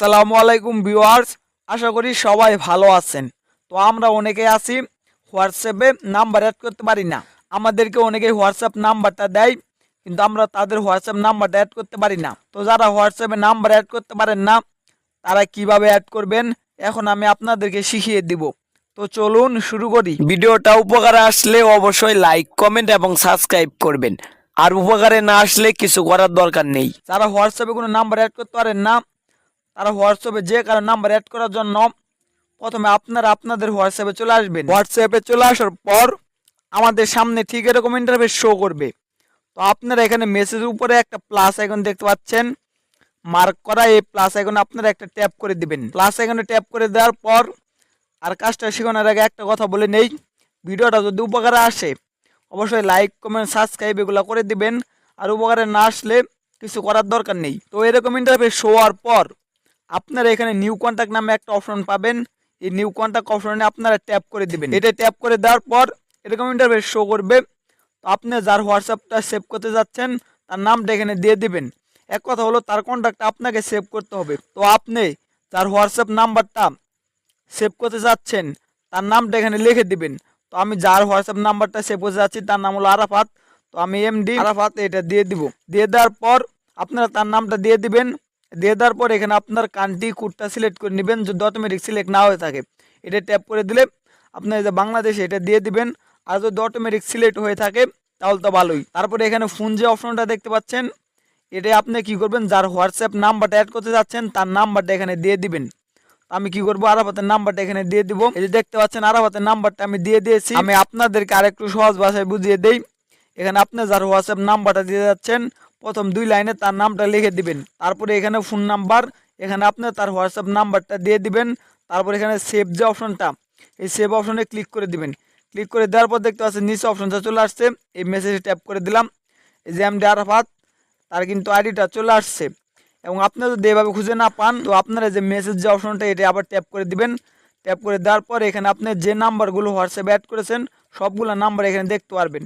আসসালামু আলাইকুম ভিউয়ার্স, আশা করি সবাই ভালো আছেন। তো আমরা অনেকে আছি, হোয়াটসঅ্যাপে নাম্বার অ্যাড করতে পারি না। আমাদেরকে অনেকে হোয়াটসঅ্যাপ নাম্বারটা দেয়, কিন্তু আমরা তাদের হোয়াটসঅ্যাপ নাম্বারটা অ্যাড করতে পারি না। তো যারা হোয়াটসঅ্যাপে নাম্বার অ্যাড করতে পারেন না, তারা কীভাবে অ্যাড করবেন, এখন আমি আপনাদেরকে শিখিয়ে দিব। তো চলুন শুরু করি। ভিডিওটা উপকারে আসলে অবশ্যই লাইক কমেন্ট এবং সাবস্ক্রাইব করবেন। আর উপকারে না আসলে কিছু করার দরকার নেই। যারা হোয়াটসঅ্যাপে কোনো নাম্বার অ্যাড করতে পারেন না তারা হোয়াটসঅ্যাপে যে কারও নাম্বার অ্যাড করার জন্য প্রথমে আপনারা আপনাদের হোয়াটসঅ্যাপে চলে আসবেন। হোয়াটসঅ্যাপে চলে আসার পর আমাদের সামনে ঠিক এরকম ইন্টারফেস শো করবে। তো আপনারা এখানে মেসেজের উপরে একটা প্লাস আইকন দেখতে পাচ্ছেন। মার্ক করা এই প্লাস আইকন আপনারা একটা ট্যাপ করে দিবেন। প্লাস আইকনে ট্যাপ করে দেওয়ার পর আর কাজটা শেখানোর আগে একটা কথা বলে নেই। ভিডিওটা যদি উপকারে আসে, অবশ্যই লাইক কমেন্ট সাবস্ক্রাইব এগুলো করে দিবেন। আর উপকারে না আসলে কিছু করার দরকার নেই। তো এরকম ইন্টারফেস শো হওয়ার পর আপনারা এখানে নিউ কন্ট্যাক্ট নামে একটা অপশন পাবেন। এই নিউ কন্ট্যাক্ট অপশনে আপনারা ট্যাপ করে দিবেন। এটা ট্যাপ করে দেওয়ার পর এরকম ইন্টারফেস শো করবে। তো আপনি যার হোয়াটসঅ্যাপটা সেভ করতে যাচ্ছেন তার নামটা এখানে দিয়ে দিবেন। এক কথা হলো তার কন্ট্যাক্টটা আপনাকে সেভ করতে হবে। তো আপনি যার হোয়াটসঅ্যাপ নাম্বারটা সেভ করতে যাচ্ছেন তার নামটা এখানে লিখে দিবেন। তো আমি যার হোয়াটসঅ্যাপ নাম্বারটা সেভ করতে যাচ্ছি তার নাম হলো আরাফাত। তো আমি এমডি আরাফাত এটা দিয়ে দিব। দিয়ে দেওয়ার পর আপনারা তার নামটা দিয়ে দিবেন। দিয়ে দেওয়ার পর এখানে আপনার কান্ট্রি কোডটা সিলেক্ট করে নেবেন। যদি অটোমেটিক সিলেক্ট না হয়ে থাকে, এটা ট্যাপ করে দিলে আপনার যে বাংলাদেশ এটা দিয়ে দিবেন। আর যদি অটোমেটিক সিলেক্ট হয়ে থাকে, তাহলে তো ভালোই। তারপরে এখানে ফোন যে অপশনটা দেখতে পাচ্ছেন, এটা আপনি কি করবেন? যার হোয়াটসঅ্যাপ নাম্বারটা অ্যাড করতে যাচ্ছেন, তার নাম্বারটা এখানে দিয়ে দিবেন। আমি কি করব? আরাফাতের নাম্বারটা এখানে দিয়ে দিব। এই যে দেখতে পাচ্ছেন, আরাফাতের নাম্বারটা আমি দিয়ে দিয়েছি। আমি আপনাদেরকে আরেকটু সহজ ভাষায় বুঝিয়ে দেই। এখানে আপনি যার হোয়াটসঅ্যাপ নাম্বারটা দিয়ে যাচ্ছেন প্রথম দুই লাইনে তার নামটা লিখে দিবেন। তারপরে এখানে ফোন নাম্বার এখানে আপনি তার হোয়াটসঅ্যাপ নাম্বারটা দিয়ে দিবেন। তারপর এখানে সেভ যে অপশনটা এই সেভ অপশনে ক্লিক করে দিবেন। ক্লিক করে দেওয়ার পর দেখতে পাচ্ছেন নিচে অপশনটা চলে আসছে। এই মেসেজে ট্যাপ করে দিলাম। এই যে এমডি আরাফাত, তার কিন্তু আইডিটা চলে আসছে। এবং আপনারা যদি এভাবে খুঁজে না পান, তো আপনারা যে মেসেজ যে অপশনটা এটা আবার ট্যাপ করে দিবেন। ট্যাপ করে দেওয়ার পর এখানে আপনি যে নাম্বারগুলো হোয়াটসঅ্যাপে অ্যাড করেছেন, সবগুলো নাম্বার এখানে দেখতে পারবেন।